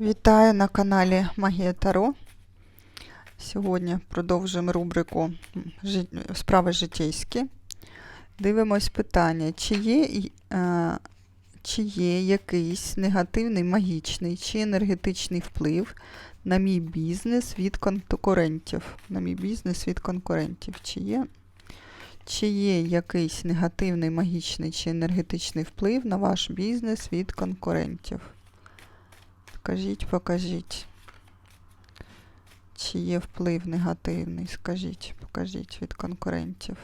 Вітаю на каналі Магія Таро. Сьогодні продовжуємо рубрику Справи житейські. Дивимось питання, чи є, е, чи є якийсь негативний магічний чи енергетичний вплив на мій бізнес від конкурентів. На мій бізнес від конкурентів. Чи є, чи є якийсь негативний магічний чи енергетичний вплив на ваш бізнес від конкурентів? Скажіть, покажіть. Чи є вплив негативний? Скажіть, покажіть від конкурентів.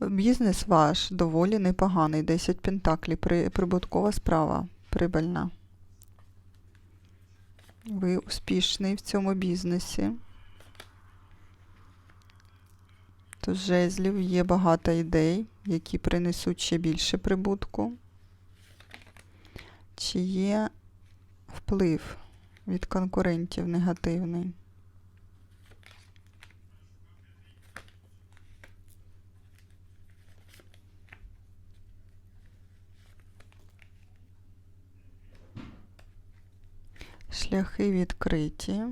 Бізнес ваш доволі непоганий. 10 пентаклів. При, прибуткова справа. Прибильна. Ви успішний в цьому бізнесі. Тож жезлів є багато ідей, які принесуть ще більше прибутку. Чи є вплив від конкурентів негативний? Шляхи відкриті.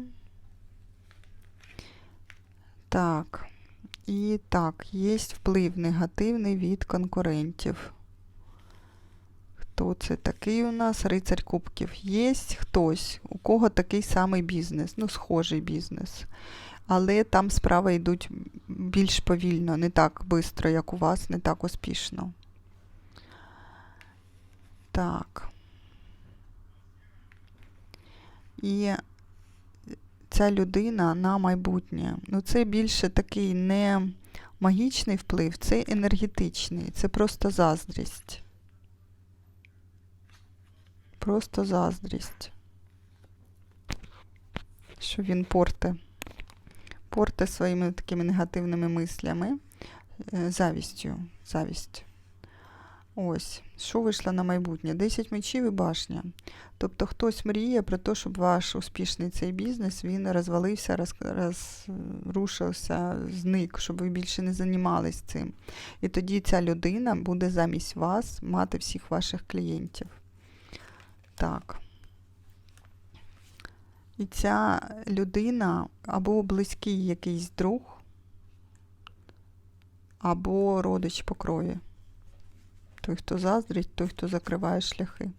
Так. І так, є вплив негативний від конкурентів. Хто це такий у нас? Рицарь Кубків. Є хтось, у кого такий самий бізнес, ну, схожий бізнес. Але там справи йдуть більш повільно, не так швидко, як у вас, не так успішно. Так. І ця людина на майбутнє. Ну, це більше такий не магічний вплив, це енергетичний, це просто заздрість. Просто заздрість. Що він порте. Порте своїми такими негативними мислями. е, Завістю. Завість. Ось. Що вийшло на майбутнє? 10 мечів і башня. Тобто хтось мріє про те, щоб ваш успішний цей бізнес він розвалився, роз, розрушився, зник, щоб ви більше не займались цим. І тоді ця людина буде замість вас мати всіх ваших клієнтів. Так. І ця людина або близький якийсь друг, або родич по крові. Той, хто заздрить, той, хто закриває шляхи.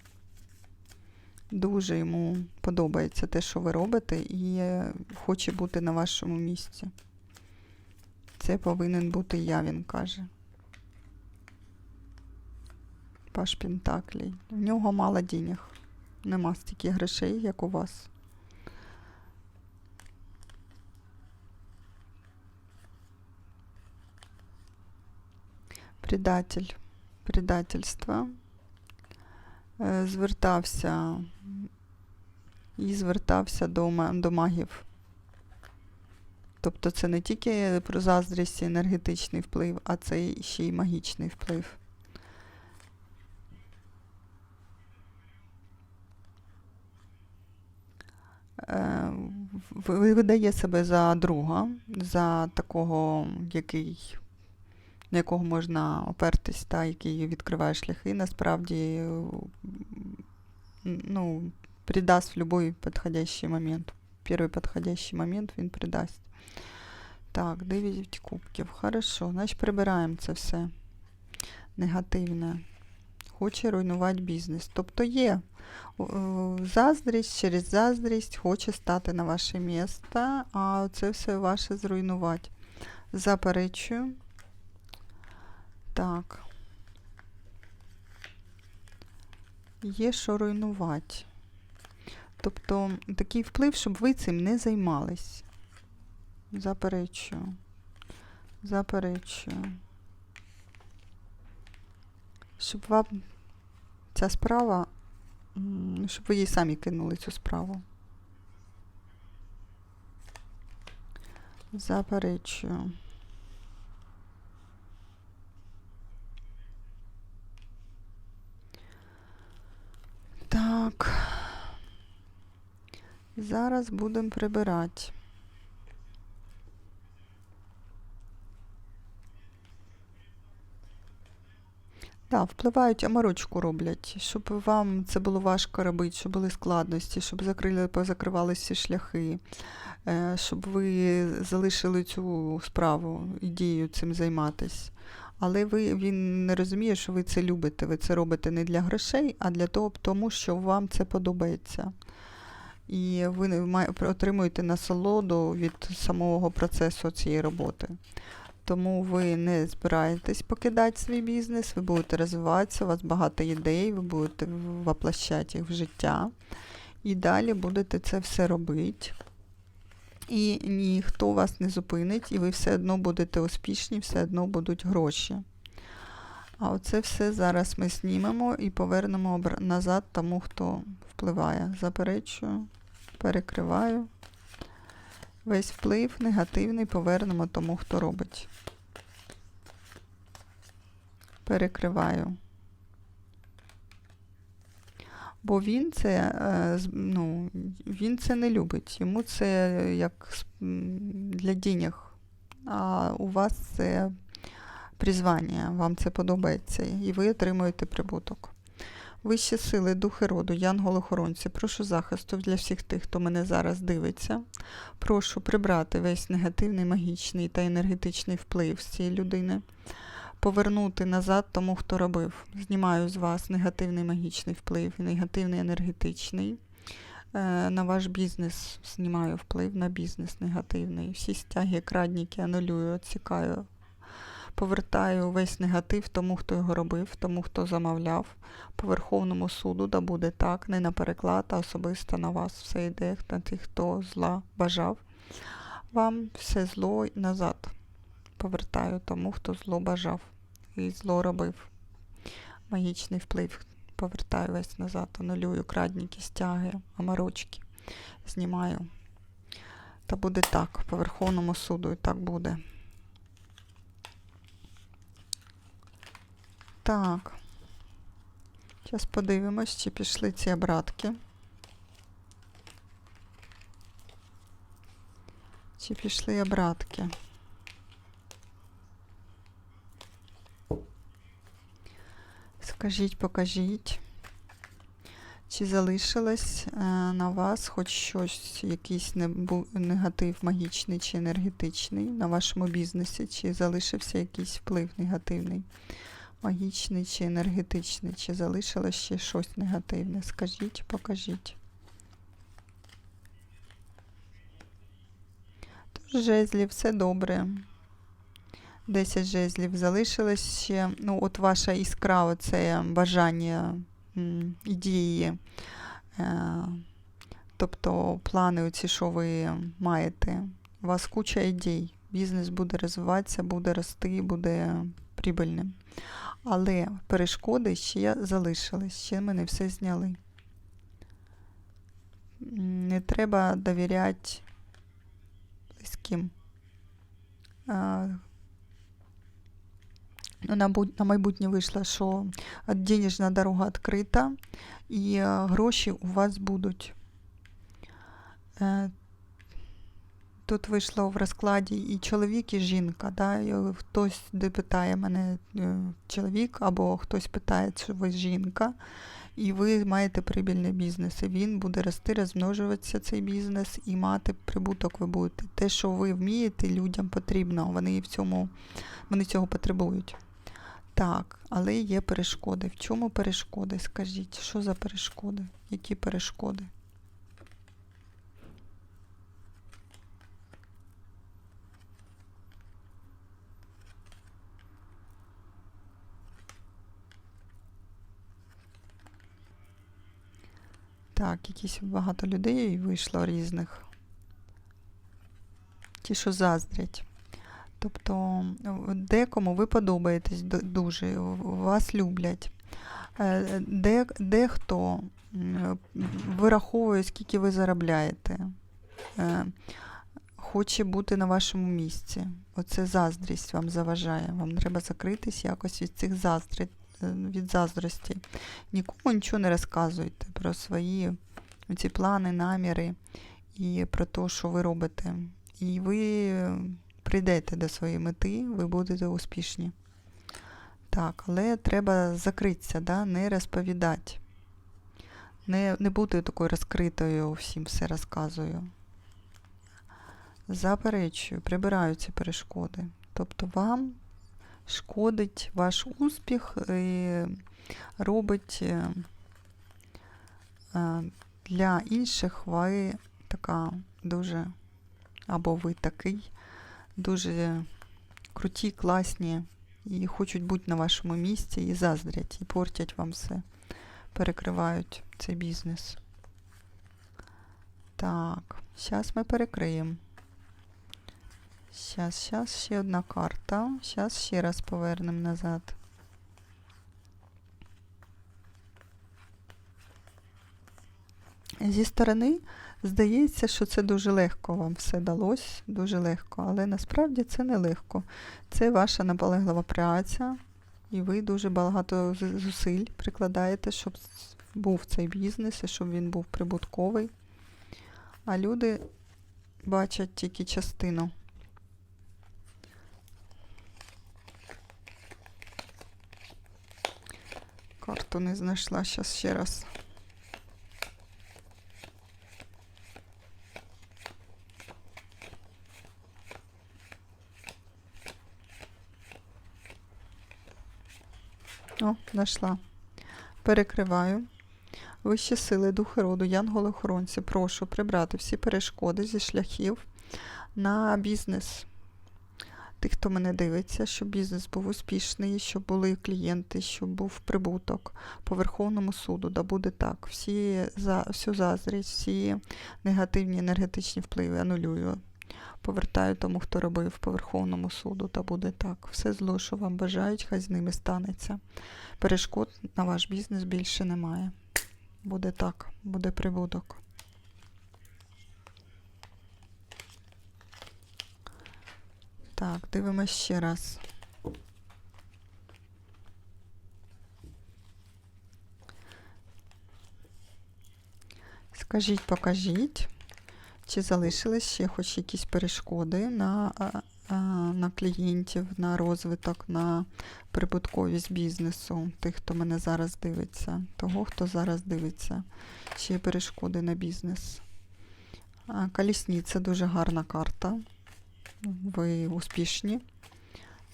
Дуже йому подобається те, що ви робите, і хоче бути на вашому місці. Це повинен бути я, він каже. Паш Пентаклій. В нього мало денег. Нема стільки грошей, як у вас. Предатель. Предательство. Е, Звертався і звертався до, до магів. Тобто це не тільки про заздрість і енергетичний вплив, а це ще й магічний вплив. Видає себе за друга, за такого, який, на якого можна опертись, та, який відкриває шляхи, насправді е, ну, придасть в будь-який підходящий момент. Перший підходящий момент він придасть. Так, 9 кубків. Хорошо, значить прибираємо це все негативне. Хоче руйнувати бізнес. Тобто є е, заздрість, через заздрість хоче стати на ваше місце, а це все ваше зруйнувати. Заперечую. Так. Є що руйнувати. Тобто такий вплив, щоб ви цим не займались. Заперечую. Заперечую. Щоб вам ця справа, щоб ви їй самі кинули цю справу. Заперечую. Так. Зараз будемо прибирати. Да, впливають, аморочку роблять, щоб вам це було важко робити, щоб були складності, щоб закрили, позакривали всі шляхи, е, щоб ви залишили цю справу, ідею цим займатись. Але ви, він не розуміє, що ви це любите. Ви це робите не для грошей, а для того, тому що вам це подобається. І ви отримуєте насолоду від самого процесу цієї роботи. Тому ви не збираєтесь покидати свій бізнес, ви будете розвиватися, у вас багато ідей, ви будете воплощати їх в життя. І далі будете це все робити. І ніхто вас не зупинить, і ви все одно будете успішні, все одно будуть гроші. А оце все зараз ми знімемо і повернемо назад тому, хто впливає. Заперечую, перекриваю. Весь вплив негативний повернемо тому, хто робить. Перекриваю. Бо він це, е, ну, він це не любить. Йому це як для денег. А у вас це призвання, вам це подобається, і ви отримуєте прибуток. Вищі сили, духи роду, янголи-охоронці, прошу захисту для всіх тих, хто мене зараз дивиться. Прошу прибрати весь негативний, магічний та енергетичний вплив з цієї людини, повернути назад тому, хто робив. Знімаю з вас негативний магічний вплив і негативний енергетичний. Е, На ваш бізнес знімаю вплив на бізнес негативний. Всі стяги, крадніки анулюю, відсікаю. Повертаю весь негатив тому, хто його робив, тому, хто замовляв. По Верховному суду, да буде так, не на переклад, а особисто на вас все йде, на тих, хто зла бажав. Вам все зло назад повертаю тому, хто зло бажав і зло робив. Магічний вплив повертаю весь назад, анулюю крадніки, стяги, амарочки. Знімаю. Та буде так, по Верховному суду і так буде. Так. Зараз подивимось, чи пішли ці обратки. Чи пішли обратки? Скажіть, покажіть. Чи залишилось е, на вас хоч щось, якийсь негатив магічний чи енергетичний на вашому бізнесі? Чи залишився якийсь вплив негативний? Магічний чи енергетичний? Чи залишилось ще щось негативне? Скажіть, покажіть. Тож жезлів, все добре. 10 жезлів залишилось ще. Ну, от ваша іскра, оце бажання м, ідеї. Е, тобто плани, оці, що ви маєте. У вас куча ідей. Бізнес буде розвиватися, буде рости, буде прибильним. Але перешкоди ще залишились, ще ми не все зняли. Не треба довіряти близьким. Ну, на, майбутнє вийшло, що денежна дорога відкрита, і е, гроші у вас будуть. Тут вийшло в розкладі і чоловік, і жінка. Да? І е, хтось питає мене е, чоловік, або хтось питає, чи ви жінка, і ви маєте прибільний бізнес. І він буде рости, розмножуватися цей бізнес і мати прибуток ви будете. Те, що ви вмієте, людям потрібно. Вони в цьому, вони цього потребують. Так, але є перешкоди. В чому перешкоди? Скажіть, що за перешкоди? Які перешкоди? Так, якісь багато людей вийшло різних. Ті, що заздрять. Тобто декому ви подобаєтесь дуже, вас люблять. Е, Де, дехто вираховує, скільки ви заробляєте. Е, Хоче бути на вашому місці. Оце заздрість вам заважає. Вам треба закритись якось від цих заздри, е, від заздрості. Нікому нічого не розказуйте про свої ці плани, наміри і про те, що ви робите. І ви прийдете до своєї мети, ви будете успішні. Так, але треба закритися, да? не розповідати. Не, не бути такою розкритою, всім все розказую. Заперечую, прибираю ці перешкоди. Тобто вам шкодить ваш успіх і робить е, е, для інших ви така дуже, або ви такий, дуже круті, класні і хочуть бути на вашому місці, і заздрять, і портять вам все, перекривають цей бізнес. Так, зараз ми перекриємо. Зараз, зараз ще одна карта. Зараз ще раз повернемо назад. Зі сторони здається, що це дуже легко вам все далось, дуже легко, але насправді це не легко. Це ваша наполеглива праця, і ви дуже багато зусиль прикладаєте, щоб був цей бізнес і щоб він був прибутковий. А люди бачать тільки частину. Карту не знайшла, зараз ще раз. О, знайшла. Перекриваю. Вищі сили, духи роду, янголи-охоронці, прошу прибрати всі перешкоди зі шляхів на бізнес. Тих, хто мене дивиться, щоб бізнес був успішний, щоб були клієнти, щоб був прибуток по Верховному суду, да буде так. Всі за всю заздрість, всі негативні енергетичні впливи анулюю. Повертаю тому, хто робив по Верховному суду, та буде так. Все зло, що вам бажають, хай з ними станеться. Перешкод на ваш бізнес більше немає. Буде так, буде прибуток. Так, дивимось ще раз. Скажіть, покажіть, чи залишились ще хоч якісь перешкоди на, а, а, на клієнтів, на розвиток, на прибутковість бізнесу, тих, хто мене зараз дивиться, того, хто зараз дивиться, чи є перешкоди на бізнес. А, Колісниця дуже гарна карта. Ви успішні.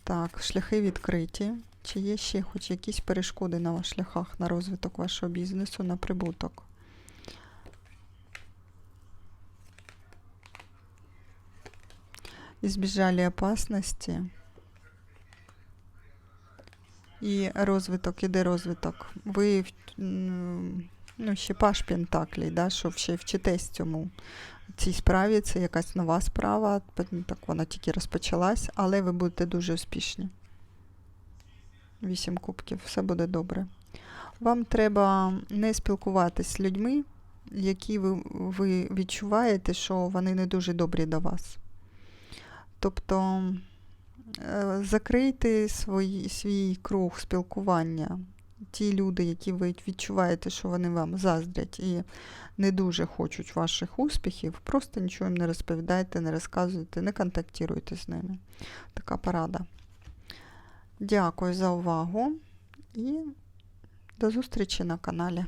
Так, шляхи відкриті. Чи є ще хоч якісь перешкоди на шляхах на розвиток вашого бізнесу, на прибуток? Избежали опасності. І розвиток, іде розвиток. Ви ну, ще паш Пентаклей, да, що ще вчитесь цьому цій справі. Це якась нова справа, так вона тільки розпочалась, але ви будете дуже успішні. Вісім кубків, все буде добре. Вам треба не спілкуватись з людьми, які ви, ви відчуваєте, що вони не дуже добрі до вас. Тобто е, закрийте свої, свій круг спілкування. Ті люди, які ви відчуваєте, що вони вам заздрять і не дуже хочуть ваших успіхів, просто нічого їм не розповідайте, не розказуйте, не контактуйте з ними. Така порада. Дякую за увагу і до зустрічі на каналі.